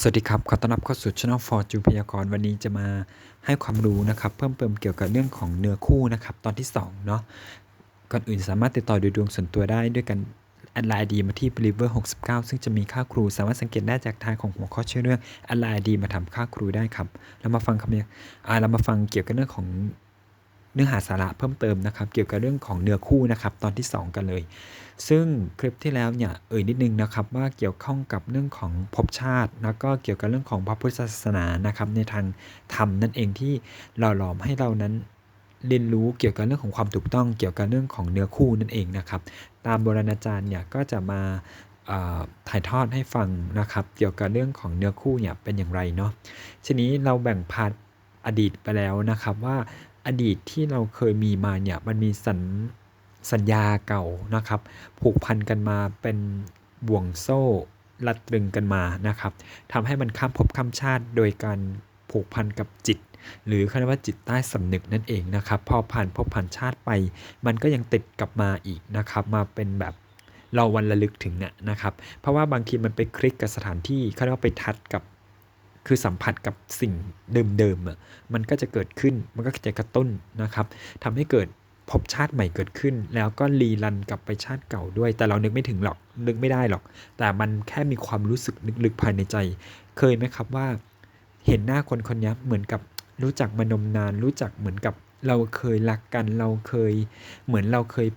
สวัสดีครับ ขอต้อนรับเข้าสู่ Channel for จูพยากรณ์วันนี้จะมาให้ความรู้นะครับ เพิ่มเติมเกี่ยวกับเรื่องของเนื้อคู่นะครับ ตอนที่2เนาะ ก่อนอื่นสามารถติดต่อดูดวงส่วนตัวได้ด้วยกันแอดไลน์ดีมาที่ believer 69 ซึ่งจะมีค่าครู สามารถสังเกตได้จากทายของหัวข้อชื่อเรื่องแอดไลน์ดีมาทำค่าครูได้ครับ เรามาฟังคำนี้อ่าเรามาฟังเกี่ยวกับเรื่องของ เนื้อหาสาระเพิ่มเติมนะครับ เกี่ยวกับเรื่องของเนื้อคู่นะครับตอนที่ 2 กันเลย ซึ่งคลิปที่แล้วเนี่ยเอ่ยนิดนึงนะครับว่าเกี่ยวข้องกับเรื่องของภพชาติ แล้วก็เกี่ยวกับเรื่องของพระพุทธศาสนานะครับในทางธรรมนั่นเองที่หล่อหลอมให้เรานั้นเรียนรู้เกี่ยวกับเรื่องของความถูกต้องเกี่ยวกับเรื่องของเนื้อคู่นั่นเองนะครับ ตามโบราณอาจารย์เนี่ยก็จะมาถ่ายทอดให้ฟังนะครับ เกี่ยวกับเรื่องของเนื้อคู่เนี่ยเป็นอย่างไรเนาะทีนี้เราแบ่งพาร์ทอดีตไปแล้วนะครับว่า อดีตที่เราเคยมีมาเนี่ยมันมีสัญสัญญาเก่านะครับ ผูกพันกันมาเป็นบ่วงโซ่รัดตรึงกันมานะครับทำให้มันข้ามภพข้ามชาติ โดยการผูกพันกับจิต หรือเขาเรียกว่าจิตใต้สำนึกนั่นเองนะครับ พอผ่านภพผ่านชาติไป มันก็ยังติดกลับมาอีกนะครับ มาเป็นแบบเราวันระลึกถึงเนี่ยนะครับ เพราะว่าบางทีมันไปคลิกกับสถานที่เขาเรียกว่าไปทัดกับ คือสัมผัสกับสิ่งเดิมๆอะมันก็จะเกิดขึ้นมันก็จะกระตุ้นนะครับทำให้เกิดภพชาติใหม่เกิดขึ้น แล้วก็รีรันกลับไปชาติเก่าด้วย แต่เรานึกไม่ถึงหรอกนึกไม่ได้หรอก แต่มันแค่มีความรู้สึกลึกๆภายในใจ เคยไหมครับว่า เห็นหน้าคนคนนี้เหมือนกับรู้จักมานมนาน รู้จักเหมือนกับเราเคยรักกันเราเคย เหมือนเราเคย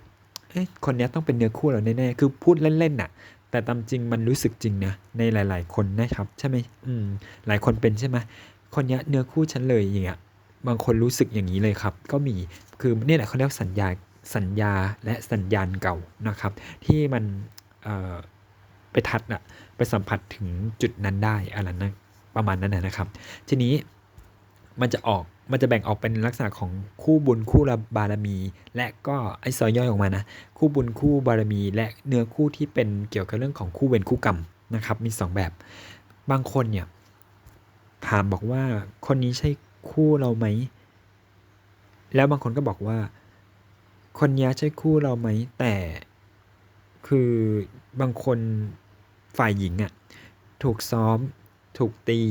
เอ้ยคนนี้ต้องเป็นเนื้อคู่เราแน่ๆคือพูดเล่นๆน่ะ แต่ตามจริงมันรู้สึกจริงนะในหลาย ๆ คนนะครับ ใช่ไหมอืมหลายคนเป็นใช่ไหมคนเนี้ยเนื้อคู่ฉันเลยอย่างเงี้ยบางคนรู้สึกอย่างนี้เลยครับ ก็มีคือนี่แหละเขาเรียกสัญญาสัญญาและสัญญาณเก่านะครับ ที่มันเอ่อไปทัดอะไปสัมผัสถึงจุดนั้นได้อะไรนั้นประมาณนั้นนะครับ ทีนี้มันจะออก มันจะแบ่งออกเป็นลักษณะของคู่บุญคู่บารมี และก็ไอ้ซอยย่อยออกมานะ คู่บุญคู่บารมี และเนื้อคู่ที่เป็นเกี่ยวกับเรื่องของคู่เวรคู่กรรมนะครับ มี 2 แบบ บางคนเนี่ยถามบอกว่าคนนี้ใช่คู่เราไหม แล้วบางคนก็บอกว่า คนนี้ใช่คู่เราไหม แต่คือบางคนฝ่ายหญิงอะ่ะถูกซ้อม ถูกตี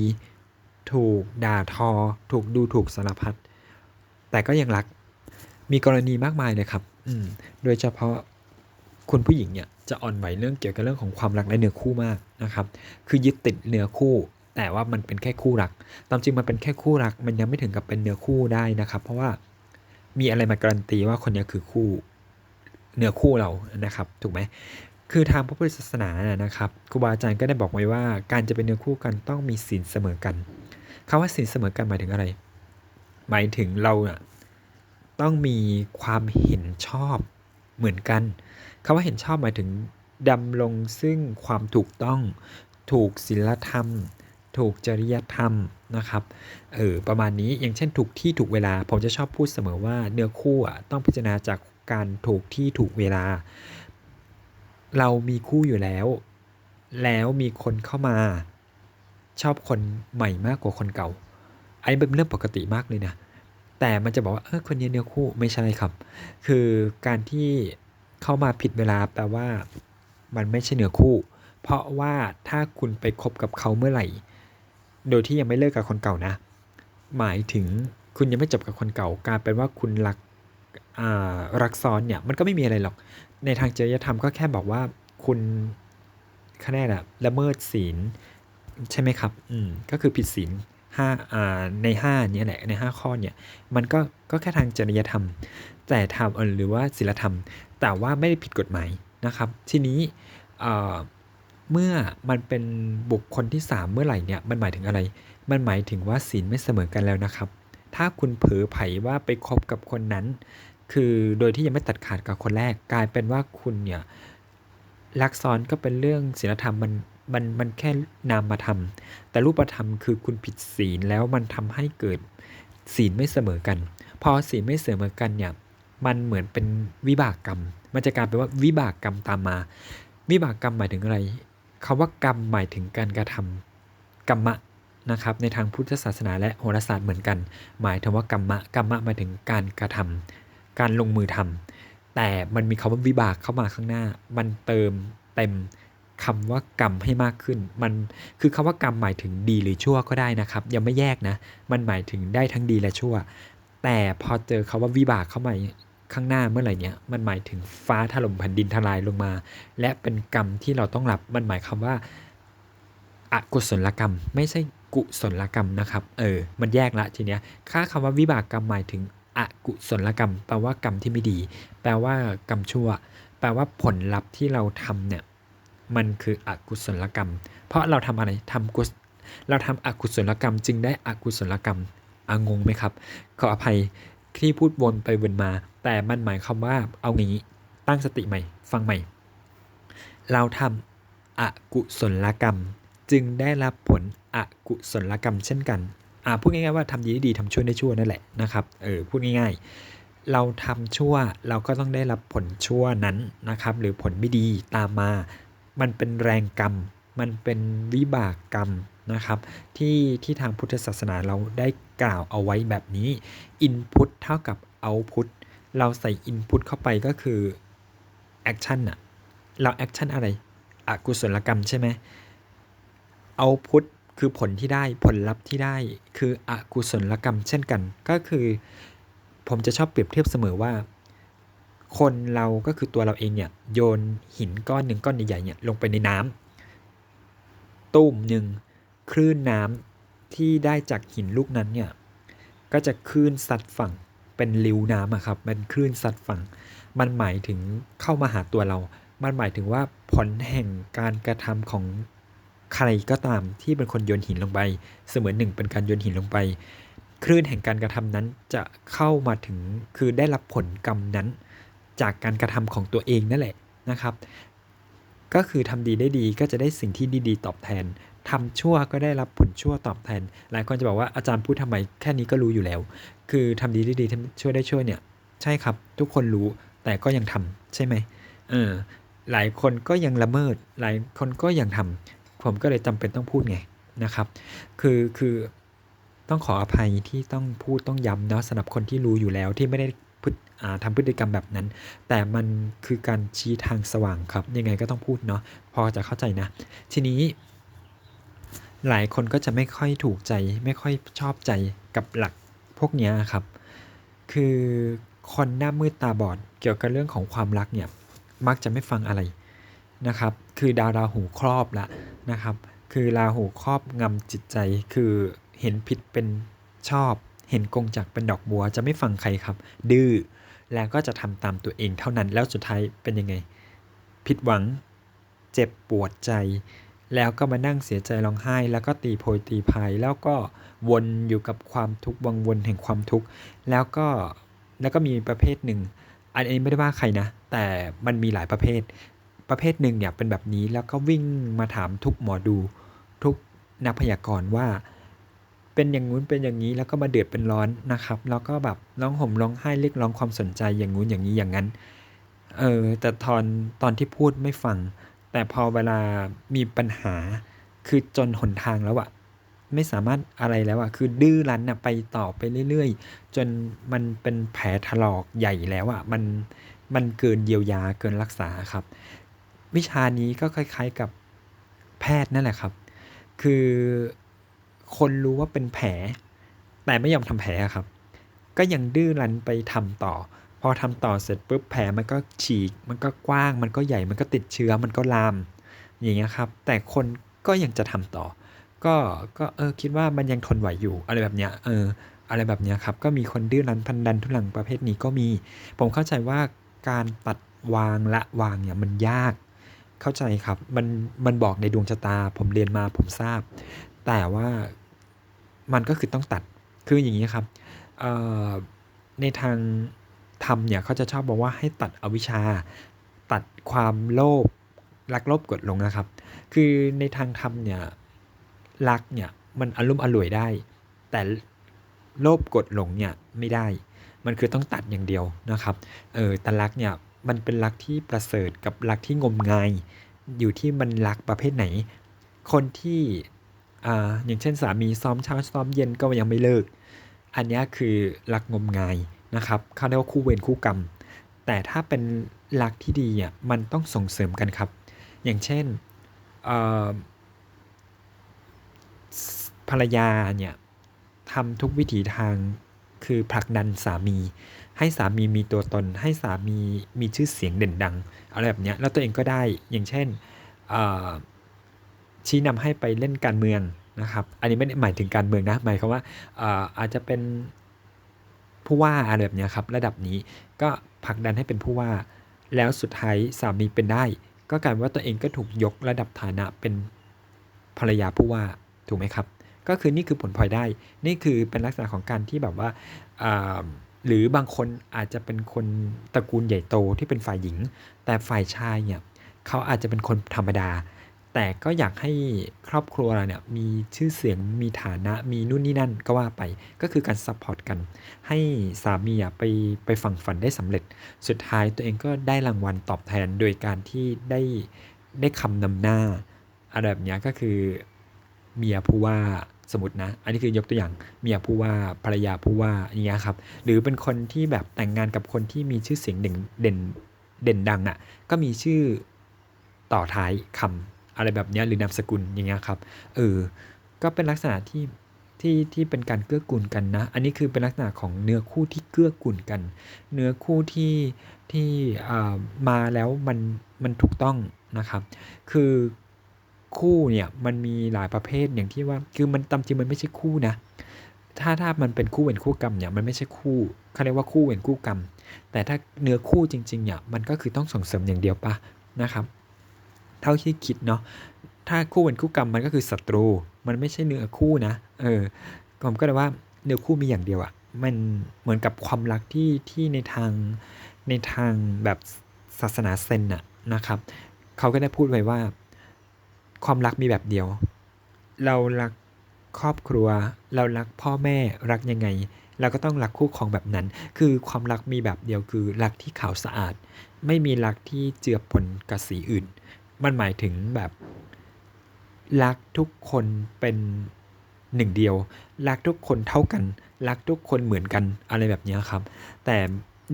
ถูกด่าทอ ถูกดูถูกสารพัดแต่ก็ยังรัก มีกรณีมากมายเลยครับ อืม โดยเฉพาะคุณผู้หญิงเนี่ยจะอ่อนไหวเรื่องเกี่ยวกับเรื่องของความรักและเนื้อคู่มากนะครับ คือยึดติดเนื้อคู่ แต่ว่ามันเป็นแค่คู่รัก ตามจริงมันเป็นแค่คู่รัก มันยังไม่ถึงกับเป็นเนื้อคู่ได้นะครับ เพราะว่ามีอะไรมาการันตีว่าคนนี้คือคู่เนื้อคู่เรานะครับ ถูกไหมคือทางพระพุทธศาสนาน่ะนะครับครูบาอาจารย์ก็ได้บอกไว้ว่า การจะเป็นเนื้อคู่กันต้องมีศีลเสมอกัน คำว่าศีลเสมอกันหมายถึงอะไร หมายถึงเราน่ะต้องมีความเห็นชอบเหมือนกันคำว่าเห็นชอบหมายถึงดำรงซึ่งความถูกต้อง ถูกศีลธรรม ถูกจริยธรรมนะครับ เออประมาณนี้อย่างเช่นถูกที่ถูกเวลา ผมจะชอบพูดเสมอว่าเนื้อคู่ต้องพิจารณาจากการถูกที่ถูกเวลา เรามีคู่อยู่แล้ว แล้วมีคนเข้ามา ชอบคนใหม่มากกว่าคนเก่า อันนี้เป็นเรื่องปกติมากเลยนะ แต่มันจะบอกว่าเออคนนี้เนื้อคู่ไม่ใช่ครับ คือการที่เข้ามาผิดเวลาแปลว่ามันไม่ใช่เนื้อคู่ เพราะว่าถ้าคุณไปคบกับเขาเมื่อไหร่ โดยที่ยังไม่เลิกกับคนเก่านะ หมายถึงคุณยังไม่จบกับคนเก่า การเป็นว่าคุณรักอ่ารักซ้อนเนี่ยมันก็ไม่มีอะไรหรอก ในทางจริยธรรมก็แค่บอกว่าคุณคะแนนอะละเมิดศีล ใช่ไหมครับ อืมก็คือผิดศีลห้าอ่าในห้าเนี่ยแหละในห้าข้อเนี่ย มันก็ก็แค่ทางจริยธรรม แต่ทำเออหรือว่าศีลธรรม แต่ว่าไม่ได้ผิดกฎหมายนะครับ ทีนี้เอ่อเมื่อมันเป็นบุคคลที่ 3 เมื่อไหร่เนี่ยมันหมายถึงอะไร มันหมายถึงว่าศีลไม่เสมอกันแล้วนะครับ ถ้าคุณเผลอไผว่าไปคบกับคนนั้น คือโดยที่ยังไม่ตัดขาดกับคนแรก กลายเป็นว่าคุณเนี่ยลักซ้อนก็เป็นเรื่องศีลธรรมมัน มันมันแค่นามธรรม แต่รูปธรรมคือคุณผิดศีลแล้วมันทำให้เกิดศีลไม่เสมอกัน พอศีลไม่เสมอกันเนี่ยมันเหมือนเป็นวิบากกรรม มันจะกลายเป็นว่าวิบากกรรมตามมา วิบากกรรมหมายถึงอะไรคำว่ากรรมหมายถึงการกระทำกรรมะนะครับในทางพุทธศาสนาและโหราศาสตร์เหมือนกัน หมายถึงว่ากรรมะกรรมะหมายถึงการกระทำการลงมือทำแต่มันมีคำว่าวิบากเข้ามาข้างหน้า มันเติมเต็ม คำว่ากรรมให้มากขึ้น มันคือคำว่ากรรมหมายถึงดีหรือชั่วก็ได้นะครับ ยังไม่แยกนะ มันหมายถึงได้ทั้งดีและชั่ว แต่พอเจอคาว่าวิบากเข้ามาข้างหน้าเมื่อไหร่เนี่ยมันหมายถึงฟ้าถล่มแผ่นดินทลายลงมา และเป็นกรรมที่เราต้องรับมันหมายคำว่าอกุศลกรรม ไม่ใช่กุศลกรรมนะครับ เออ มันแยกละทีเนี้ยค่าคำว่าวิบากกรรมหมายถึงอกุศลกรรม แปลว่ากรรมที่ไม่ดี แปลว่ากรรมชั่ว แปลว่าผลลัพธ์ที่เราทำเนี่ย มันคืออกุศลกรรม เพราะเราทำอะไรทำกุศเราทำอกุศลกรรม จึงได้อกุศลกรรมอางงไหมครับ ขออภัยที่พูดวนไปวนมา แต่มันหมายความว่าเอางี้ตั้งสติใหม่ ฟังใหม่ เราทำอกุศลกรรม จึงได้รับผลอกุศลกรรมเช่นกันอ่าพูดง่ายๆว่าทำดีได้ดีทำชั่วได้ชั่วนั่นแหละนะครับเออพูดง่าย ๆ เราทำชั่วเราก็ต้องได้รับผลชั่วนั้นนะครับ หรือผลไม่ดีตามมา มันเป็นแรงกรรม มันเป็นวิบากกรรมนะครับที่ที่ทางพุทธศาสนาเราได้กล่าวเอาไว้แบบนี้ Input เท่ากับ Output เราใส่ Input เข้าไปก็คือ Action อะเรา Action อะไรอกุศลกรรมใช่ไหม Output คือผลที่ได้ผลลัพธ์ที่ได้ คืออกุศลกรรมเช่นกัน ก็คือ ผมจะชอบเปรียบเทียบเสมอว่า คนเราก็คือตัวเราเองเนี่ยโยนหินก้อนหนึ่งก้อนใหญ่ๆเนี่ยลงไปในน้ำตุ้มหนึ่งคลื่นน้ำที่ได้จากหินลูกนั้นเนี่ยก็จะคลื่นซัดฝั่งเป็นริวน้ำอะครับเป็นคลื่นซัดฝั่ง มันหมายถึงเข้ามาหาตัวเรา มันหมายถึงว่าผลแห่งการกระทำของใครก็ตามที่เป็นคนโยนหินลงไป เสมือนหนึ่งเป็นการโยนหินลงไป คลื่นแห่งการกระทำนั้นจะเข้ามาถึงคือได้รับผลกรรมนั้น จากการกระทำของตัวเองนั่นแหละนะครับ ก็คือทำดีได้ดีก็จะได้สิ่งที่ดีๆ ตอบแทนทำชั่วก็ได้รับผลชั่วตอบแทน หลายคนจะบอกว่าอาจารย์พูดทำไมแค่นี้ก็รู้อยู่แล้ว คือทำดีได้ดีทำชั่วได้ชั่วเนี่ย ใช่ครับ ทุกคนรู้แต่ก็ยังทำใช่ไหมเออหลายคนก็ยังละเมิด หลายคนก็ยังทำผมก็เลยจำเป็นต้องพูดไงนะครับ คือคือต้องขออภัยที่ต้องพูดต้องย้ำเนาะสำหรับคนที่รู้อยู่แล้วที่ไม่ได้ ทำพฤติกรรมแบบนั้น แต่มันคือการชี้ทางสว่างครับ ยังไงก็ต้องพูดเนาะพอจะเข้าใจนะ ทีนี้ หลายคนก็จะไม่ค่อยถูกใจ ไม่ค่อยชอบใจกับหลักพวกนี้ครับ คือคนหน้ามืดตาบอดเกี่ยวกับเรื่องของความรักเนี่ยมักจะไม่ฟังอะไรนะครับ คือดาวราหูครอบละนะครับ คือราหูครอบงำจิตใจ คือเห็นผิดเป็นชอบ เห็นกงจักเป็นดอกบัวจะไม่ฟังใครครับ ดื้อ แล้วก็จะทำตามตัวเองเท่านั้นแล้วสุดท้ายเป็นยังไง ผิดหวังเจ็บปวดใจ แล้วก็มานั่งเสียใจร้องไห้ แล้วก็ตีโพยตีพายแล้วก็วนอยู่กับความทุกข์วังวนแห่งความทุกข์แล้วก็แล้วก็มีประเภทหนึ่ง อันนี้ไม่ได้ว่าใครนะ แต่มันมีหลายประเภท ประเภทหนึ่งเนี่ยเป็นแบบนี้แล้วก็วิ่งมาถามทุกหมอดู ทุกนักพยากรณ์ว่า เป็นอย่างงู้นเป็นอย่างนี้แล้วก็มาเดือดเป็นร้อนนะครับ แล้วก็แบบร้องห่มร้องไห้เรียกร้องความสนใจอย่างงู้นอย่างนี้อย่างนั้นเออแต่ตอนตอนที่พูดไม่ฟัง แต่พอเวลามีปัญหาคือจนหนทางแล้วอะไม่สามารถอะไรแล้วอะคือดื้อรั้นอะไปต่อไปเรื่อยๆ จนมันเป็นแผลถลอกใหญ่แล้วอะมันมันเกินเยียวยาเกินรักษาครับ วิชานี้ก็คล้ายๆกับแพทย์นั่นแหละครับ คือ คนรู้ว่าเป็นแผล แต่ไม่ยอมทำแผลครับ ก็ยังดื้อรั้นไปทำต่อ พอทำต่อเสร็จปุ๊บแผลมันก็ฉีก มันก็กว้าง มันก็ใหญ่ มันก็ติดเชื้อ มันก็ลาม อย่างเงี้ยครับ แต่คนก็ยังจะทำต่อ ก็ก็เออคิดว่ามันยังทนไหวอยู่อะไรแบบเนี้ย เออ อะไรแบบเนี้ยครับ ก็มีคนดื้อรั้นพันดันทุลังประเภทนี้ก็มี ผมเข้าใจว่าการตัดวางละวางเนี่ยมันยากเข้าใจครับ มันมันบอกในดวงชะตา ผมเรียนมาผมทราบ แต่ว่ามันก็คือต้องตัดคืออย่างนี้ครับในทางธรรมเนี่ยเขาจะชอบบอกว่าให้ตัดอวิชชา ตัดความโลภรักโลภกดลงนะครับ คือในทางธรรมเนี่ยรักเนี่ยมันอารมณ์อร่วยได้ แต่โลภกดหลงเนี่ยไม่ได้ มันคือต้องตัดอย่างเดียวนะครับ เออแต่รักเนี่ยมันเป็นรักที่ประเสริฐกับรักที่งมงาย อยู่ที่มันรักประเภทไหน คนที่ อ่าอย่างเช่นสามีซ้อมเช้าซ้อมเย็นก็ยังไม่เลิก อันนี้คือรักงมงายนะครับเขาเรียกว่าคู่เวรคู่กรรม แต่ถ้าเป็นรักที่ดีอะมันต้องส่งเสริมกันครับ อย่างเช่นภรรยาเนี่ยทำทุกวิถีทางคือผลักดันสามี ให้สามีมีตัวตน ให้สามีมีชื่อเสียงเด่นดังอะไรแบบเนี้ยแล้วตัวเองก็ได้อย่างเช่นอ ชี้นำให้ไปเล่นการเมืองนะครับ อันนี้ไม่ได้หมายถึงการเมืองนะ หมายความว่าอาอาจจะเป็นผู้ว่าอะไรแบบนี้ครับ ระดับนี้ก็ผลักดันให้เป็นผู้ว่า แล้วสุดท้ายสามีเป็นได้ ก็กลายว่าตัวเองก็ถูกยกระดับฐานะเป็นภรรยาผู้ว่าถูกไหมครับ ก็คือนี่คือผลพลอยได้ นี่คือเป็นลักษณะของการที่แบบว่าอ่าหรือบางคนอาจจะเป็นคนตระกูลใหญ่โตที่เป็นฝ่ายหญิง แต่ฝ่ายชายเนี่ยเขาอาจจะเป็นคนธรรมดา แต่ก็อยากให้ครอบครัวเราเนี่ยมีชื่อเสียงมีฐานะมีนู่นนี่นั่นก็ว่าไปก็คือการซัพพอร์ตกัน ให้สามีไปไปฝังฝันได้สำเร็จ สุดท้ายตัวเองก็ได้รางวัลตอบแทนโดยการที่ได้ได้คำนำหน้าอะไรแบบเนี้ยก็คือเมียผู้ว่าสมมตินะ อันนี้คือยกตัวอย่างเมียผู้ว่าภรรยาผู้ว่าอย่างเงี้ยครับ หรือเป็นคนที่แบบแต่งงานกับคนที่มีชื่อเสียงเด่นเด่นเด่นดังอะ ก็มีชื่อต่อท้ายคำ อะไรแบบนี้หรือนามสกุลอย่างเงี้ยครับเออก็เป็นลักษณะที่ที่ที่เป็นการเกื้อกูลกันนะ อันนี้คือเป็นลักษณะของเนื้อคู่ที่เกื้อกูลกัน เนื้อคู่ที่ที่อ่ามาแล้วมันมันถูกต้องนะครับ คือคู่เนี่ยมันมีหลายประเภทอย่างที่ว่าคือมันตามจริงมันไม่ใช่คู่นะ ถ้าถ้ามันเป็นคู่เวรคู่กรรมเนี่ยมันไม่ใช่คู่เขาเรียกว่าคู่เวรคู่กรรม แต่ถ้าเนื้อคู่จริงๆเนี่ยมันก็คือต้องส่งเสริมอย่างเดียวปะนะครับ เท่าที่คิดเนาะถ้าคู่เวรคู่กรรมมันก็คือศัตรู มันไม่ใช่เนื้อคู่นะ เออผมก็เลยว่าเนื้อคู่มีอย่างเดียวอะ่ะมันเหมือนกับความรักที่ที่ในทางในทางแบบศาสนาเซนอะนะครับเขาก็ได้พูดไว้ว่า ความรักมีแบบเดียว เรารักครอบครัว เรารักพ่อแม่รักยังไง เราก็ต้องรักคู่ครองแบบนั้น คือความรักมีแบบเดียวคือรักที่ขาวสะอาด ไม่มีรักที่เจือปนกับสีอื่น มันหมายถึงแบบ รักทุกคนเป็นหนึ่งเดียว รักทุกคนเท่ากัน รักทุกคนเหมือนกันอะไรแบบนี้ครับ แต่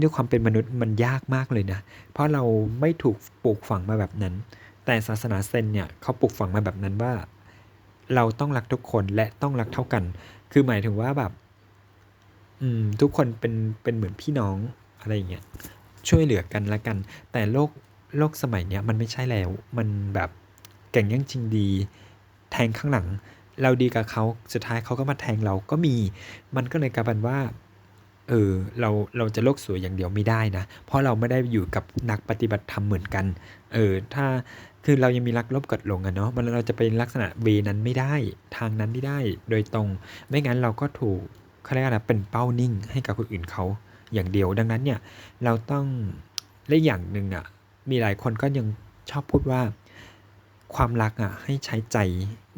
ด้วยความเป็นมนุษย์มันยากมากเลยนะ เพราะเราไม่ถูกปลูกฝังมาแบบนั้น แต่ศาสนาเซนเนี่ยเขาปลูกฝังมาแบบนั้นว่า เราต้องรักทุกคนและต้องรักเท่ากัน คือหมายถึงว่าแบบ อืม ทุกคนเป็นเป็นเหมือนพี่น้องอะไรอย่างเงี้ยช่วยเหลือกันละกัน แต่โลก โลกสมัยเนี้ยมันไม่ใช่แล้ว มันแบบแก่งแย่งชิงดี แทงข้างหลัง เราดีกับเขาสุดท้ายเขาก็มาแทงเราก็มี มันก็เลยกลายเป็นว่า เออเราเราจะโลกสวยอย่างเดียวไม่ได้นะ เพราะเราไม่ได้อยู่กับนักปฏิบัติธรรมเหมือนกัน เออถ้าคือเรายังมีรักลบกดลงอะเนาะมันเราจะเป็นลักษณะเวนั้นไม่ได้ทางนั้นไม่ได้โดยตรง ไม่งั้นเราก็ถูกเขาเรียกอะไรเป็นเป้านิ่งให้กับคนอื่นเขาอย่างเดียวดังนั้นเนี่ยเราต้องและอย่างหนึ่งอะ มีหลายคนก็ยังชอบพูดว่า ความรักอะให้ใช้ใจ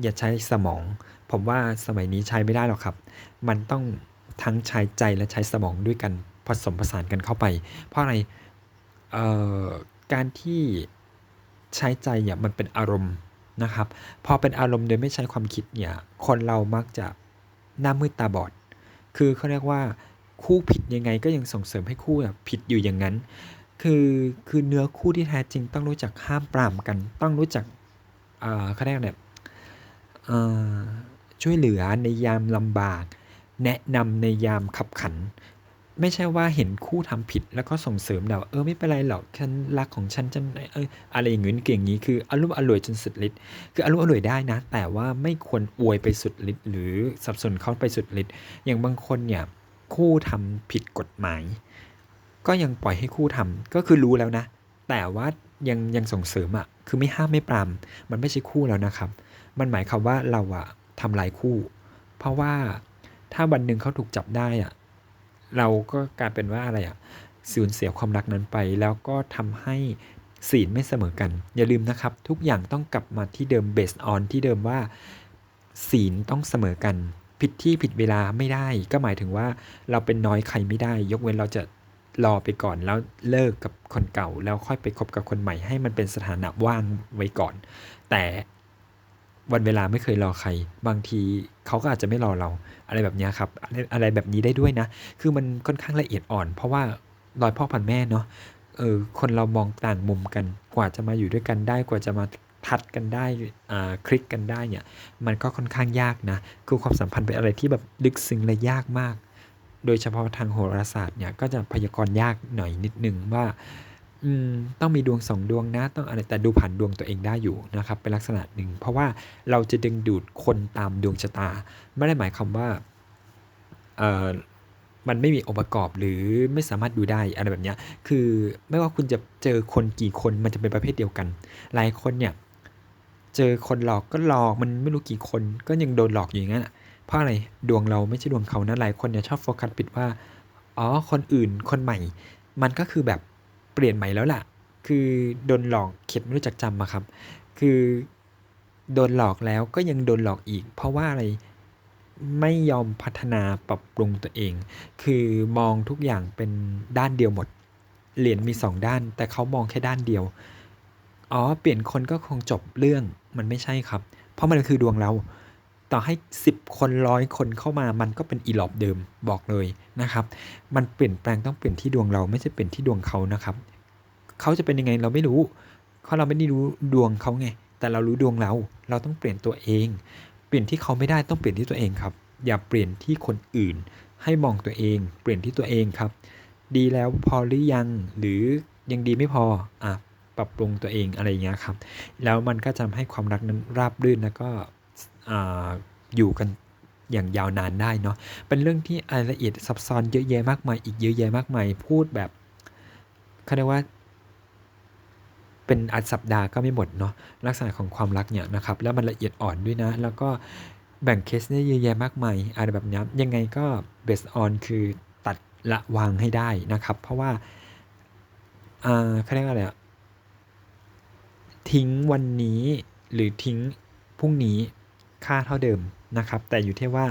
อย่าใช้สมอง ผมว่าสมัยนี้ใช้ไม่ได้หรอกครับ มันต้องทั้งใช้ใจและใช้สมองด้วยกันผสมผสานกันเข้าไป เพราะอะไรเอ่อการที่ใช้ใจเนี่ยมันเป็นอารมณ์นะครับ พอเป็นอารมณ์โดยไม่ใช้ความคิดเนี่ย คนเรามักจะหน้ามืดตาบอด คือเขาเรียกว่าคู่ผิดยังไงก็ยังส่งเสริมให้คู่อะผิดอยู่อย่างนั้น คือคือเนื้อคู่ที่แท้จริงต้องรู้จักห้ามปรามกัน ต้องรู้จักเอ่อเขาเรียกเนี่ยอ่อช่วยเหลือในยามลำบาก แนะนำในยามขับขัน ไม่ใช่ว่าเห็นคู่ทำผิดแล้วก็ส่งเสริมเราเออไม่เป็นไรหรอกฉันรักของฉันฉันเอออะไรอย่างงี้เก่งงี้คืออารมณ์อร่วยจนสุดฤทธิ์คืออารมณ์อร่วยได้นะ แต่ว่าไม่ควรอวยไปสุดฤทธิ์หรือสับสนเขาไปสุดฤทธิ์อย่างบางคนเนี่ยคู่ทำผิดกฎหมาย ก็ยังปล่อยให้คู่ทำก็คือรู้แล้วนะ แต่ว่ายังยังส่งเสริมอะ่ะคือไม่ห้ามไม่ปรามมันไม่ใช่คู่แล้วนะครับ มันหมายความว่าเราอะทำลายคู่ เพราะว่าถ้าวันหนึ่งเขาถูกจับได้อะเราก็กลายเป็นว่าอะไรอะสูญเสียความรักนั้นไป แล้วก็ทำให้ศีลไม่เสมอกัน อย่าลืมนะครับ ทุกอย่างต้องกลับมาที่เดิมเบสออนที่เดิมว่า ศีลต้องเสมอกัน ผิดที่ผิดเวลาไม่ได้ ก็หมายถึงว่าเราเป็นน้อยใครไม่ได้ ยกเว้นเราจะ รอไปก่อนแล้วเลิกกับคนเก่า แล้วค่อยไปคบกับคนใหม่ ให้มันเป็นสถานะว่างไว้ก่อน แต่วันเวลาไม่เคยรอใคร บางทีเขาก็อาจจะไม่รอเรา อะไรแบบนี้ครับอะไรอะไรแบบนี้ได้ด้วยนะ คือมันค่อนข้างละเอียดอ่อน เพราะว่ารอยพ่อพันแม่เนาะเออคนเรามองต่างมุมกันกว่าจะมาอยู่ด้วยกันได้กว่าจะมาทัดกันได้อ่าคลิกกันได้เนี่ย มันก็ค่อนข้างยากนะ คือความสัมพันธ์เป็นอะไรที่แบบลึกซึ้งและยากมาก โดยเฉพาะทางโหราศาสตร์เนี่ยก็จะพยากรณ์ยากหน่อยนิดนึงว่าต้องมีดวงสองดวงนะ ต้องอะไรแต่ดูผ่านดวงตัวเองได้อยู่นะครับเป็นลักษณะหนึ่ง เพราะว่าเราจะดึงดูดคนตามดวงชะตา ไม่ได้หมายความว่ามันไม่มีองค์ประกอบหรือไม่สามารถดูได้อะไรแบบเนี้ยคือไม่ว่าคุณจะเจอคนกี่คนมันจะเป็นประเภทเดียวกัน หลายคนเนี่ยเจอคนหลอกก็หลอกมันไม่รู้กี่คนก็ยังโดนหลอกอยู่อย่างนั้นอะ เพราะอะไรดวงเราไม่ใช่ดวงเขานะหลายคนเนี่ยชอบโฟกัสผิดว่าอ๋อคนอื่นคนใหม่ มันก็คือแบบเปลี่ยนใหม่แล้วล่ะ คือโดนหลอกเข็ดไม่รู้จักจำอะครับ คือโดนหลอกแล้วก็ยังโดนหลอกอีก เพราะว่าอะไรไม่ยอมพัฒนาปรับปรุงตัวเอง คือมองทุกอย่างเป็นด้านเดียวหมด เหรียญมีสองด้าน แต่เขามองแค่ด้านเดียว อ๋อ เปลี่ยนคนก็คงจบเรื่อง มันไม่ใช่ครับ เพราะมันคือดวงเรา ต่อให้ 10 คนร้อยคนเข้ามามันก็เป็นอีหลอบเดิมบอกเลยนะครับ มันเปลี่ยนแปลงต้องเปลี่ยนที่ดวงเราไม่ใช่เปลี่ยนที่ดวงเขานะครับ เขาจะเป็นยังไงเราไม่รู้เพราะเราไม่ได้รู้ดวงเขาไง แต่เรารู้ดวงเรา เราต้องเปลี่ยนตัวเอง เปลี่ยนที่เขาไม่ได้ต้องเปลี่ยนที่ตัวเองครับ อย่าเปลี่ยนที่คนอื่น ให้มองตัวเอง เปลี่ยนที่ตัวเองครับ ดีแล้วพอหรือยังหรือยังดีไม่พออะปรับปรุงตัวเองอะไรอย่างเงี้ยครับ แล้วมันก็จะทำให้ความรักนั้นราบรื่นแล้วก็ อยู่กันอย่างยาวนานได้เนาะ เป็นเรื่องที่รายละเอียดซับซ้อนเยอะแยะมากมาย อีกเยอะแยะมากมาย พูดแบบเขาเรียกว่า เป็นอัดสัปดาห์ก็ไม่หมดเนาะ ลักษณะของความรักเนี่ยนะครับ แล้วมันละเอียดอ่อนด้วยนะ แล้วก็แบ่งเคสได้เยอะแยะมากมายอะไรแบบนี้ ยังไงก็ based on คือตัดละวางให้ได้นะครับ เพราะว่าอ่าเขาเรียกว่าอะไรอะทิ้งวันนี้หรือทิ้งพรุ่งนี้ ค่าเท่าเดิมนะครับ แต่อยู่ที่ว่า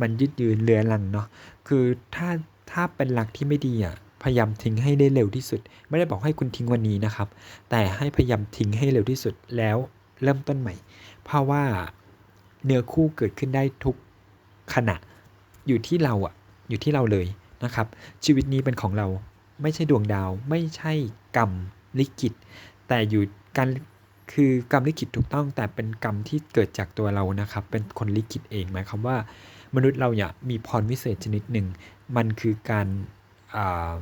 มันยืดยืนเรื้อรังเนาะคือถ้าถ้าเป็นหลักที่ไม่ดีอะพยายามทิ้งให้ได้เร็วที่สุด ไม่ได้บอกให้คุณทิ้งวันนี้นะครับ แต่ให้พยายามทิ้งให้เร็วที่สุดแล้วเริ่มต้นใหม่ เพราะว่าเนื้อคู่เกิดขึ้นได้ทุกขณะอยู่ที่เราอะอยู่ที่เราเลยนะครับ ชีวิตนี้เป็นของเราไม่ใช่ดวงดาว ไม่ใช่กรรมลิขิตแต่อยู่การ คือกรรมลิขิตถูกต้องแต่เป็นกรรมที่เกิดจากตัวเรานะครับ เป็นคนลิขิตเองหมายความว่า มนุษย์เราเนี่ยมีพรวิเศษชนิดหนึ่ง มันคือการอ่า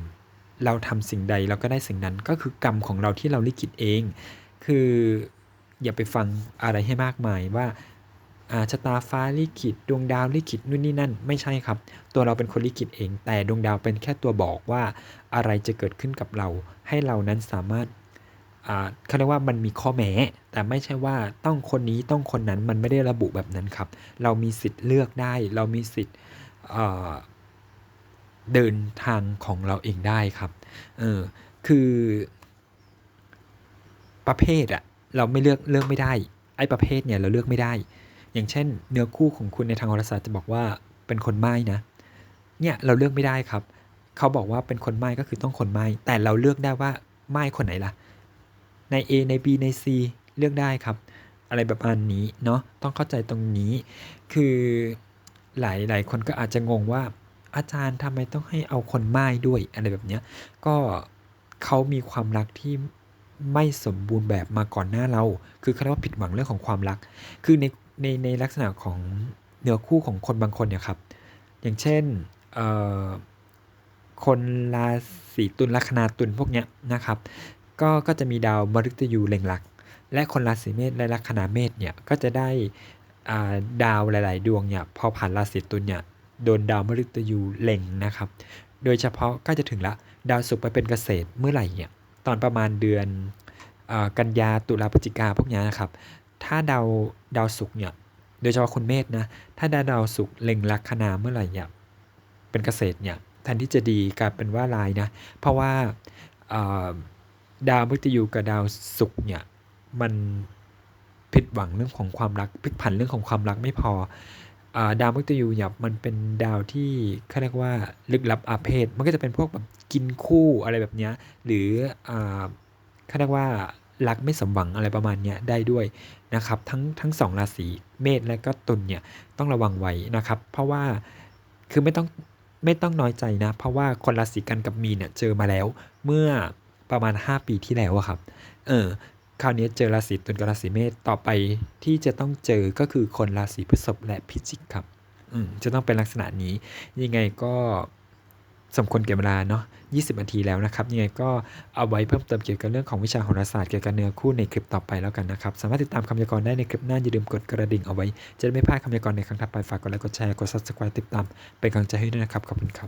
เราทำสิ่งใดเราก็ได้สิ่งนั้น ก็คือกรรมของเราที่เราลิขิตเอง คืออย่าไปฟังอะไรให้มากมายว่าอาชะตาฟ้าลิขิตดวงดาวลิขิตนู่นนี่นั่น ไม่ใช่ครับ ตัวเราเป็นคนลิขิตเอง แต่ดวงดาวเป็นแค่ตัวบอกว่า อะไรจะเกิดขึ้นกับเรา ให้เรานั้นสามารถ เขาเรียกว่ามันมีข้อแม้ แต่ไม่ใช่ว่าต้องคนนี้ต้องคนนั้นมันไม่ได้ระบุแบบนั้นครับ เรามีสิทธิ์เลือกได้ เรามีสิทธิ์เดินทางของเราเองได้ครับเออคือประเภทอะเราไม่เลือกเลือกไม่ได้ ไอ้ประเภทเนี่ยเราเลือกไม่ได้ อย่างเช่น เนื้อคู่ของคุณในทางโหราศาสตร์จะบอกว่าเป็นคนไม้นะ เนี่ยเราเลือกไม่ได้ครับ เขาบอกว่าเป็นคนไม้ก็คือต้องคนไม้แต่เราเลือกได้ว่าไม้คนไหนล่ะ ใน A ใน B ใน C เลือกได้ครับ อะไรแบบอันนี้เนาะต้องเข้าใจตรงนี้ คือหลายหลายคนก็อาจจะงงว่า อาจารย์ทำไมต้องให้เอาคนไม้ด้วยอะไรแบบเนี้ยก็เขามีความรักที่ไม่สมบูรณ์แบบมาก่อนหน้าเรา คือเขาเรียกว่าผิดหวังเรื่องของความรัก คือในในในลักษณะของเนื้อคู่ของคนบางคนเนี่ยครับ อย่างเช่นคนราศีตุลลัคนาตุลพวกเนี้ยนะครับ ก็ก็จะมีดาวมฤตยูเล็งหลัก และคนราศีเมษและลัคนาเมษเนี่ยก็จะได้าดาวหลาย ๆ ดวงเนี่ยพอผ่านราศีตุลเนี่ยโดนดาวมฤตยูเล็งนะครับ โดยเฉพาะก็จะถึงละดาวศุกร์ไปเป็นเกษตรเมื่อไหร่เนี่ยตอนประมาณเดือนอกันยาตุลาพฤศจิกาพวกเนี้ยนะครับ ถ้าดาวดาวศุกร์เนี่ยโดยเฉพาะคุณเมษนะถ้าดาวดาวศุกร์เล็งลัคนาเมื่อไหร่เนี่ยเป็นเกษตรเนี่ยแทนที่จะดีกลายเป็นว่าลายนะเพราะว่าอ่า ดาวมฤตยูกับดาวศุกร์เนี่ยมันผิดหวังเรื่องของความรักพลิกผันเรื่องของความรักไม่พออดาวมฤตยูเนี่ยมันเป็นดาวที่เขาเรียกว่าลึกลับอาเพศ มันก็จะเป็นพวกแบบกินคู่อะไรแบบเนี้ยหรือเขาเรียกว่ารักไม่สมหวังอะไรประมาณเนี้ยได้ด้วยนะครับ ทั้งทั้งสองราศีเมษและก็ตุลเนี่ยต้องระวังไว้นะครับ เพราะว่าคือไม่ต้องไม่ต้องน้อยใจนะ เพราะว่าคนราศีกันกับมีเนี่ยเจอมาแล้ว เมื่อ ประมาณ 5 ปีที่แล้วอะครับ เออ คราวนี้เจอราศีตุลกับราศีเมษต่อไปที่จะต้องเจอก็คือคนราศีพฤษภและพิจิกครับ อืม จะต้องเป็นลักษณะนี้ ยังไงก็สมควรแก่เวลาเนาะ20นาทีแล้วนะครับ ยังไงก็เอาไว้เพิ่มเติมเกี่ยวกับเรื่องของวิชาโหราศาสตร์เกี่ยวกับเนื้อคู่ในคลิปต่อไปแล้วกันนะครับ สามารถติดตามคำยากรณ์ได้ในคลิปหน้าอย่าลืมกดกระดิ่งเอาไว้ จะได้ไม่พลาดคำยากรณ์ในครั้งถัดไป ฝากกดไลค์ กดแชร์ กด subscribe ติดตาม เป็นกำลังใจให้ด้วยนะครับ ขอบคุณครับ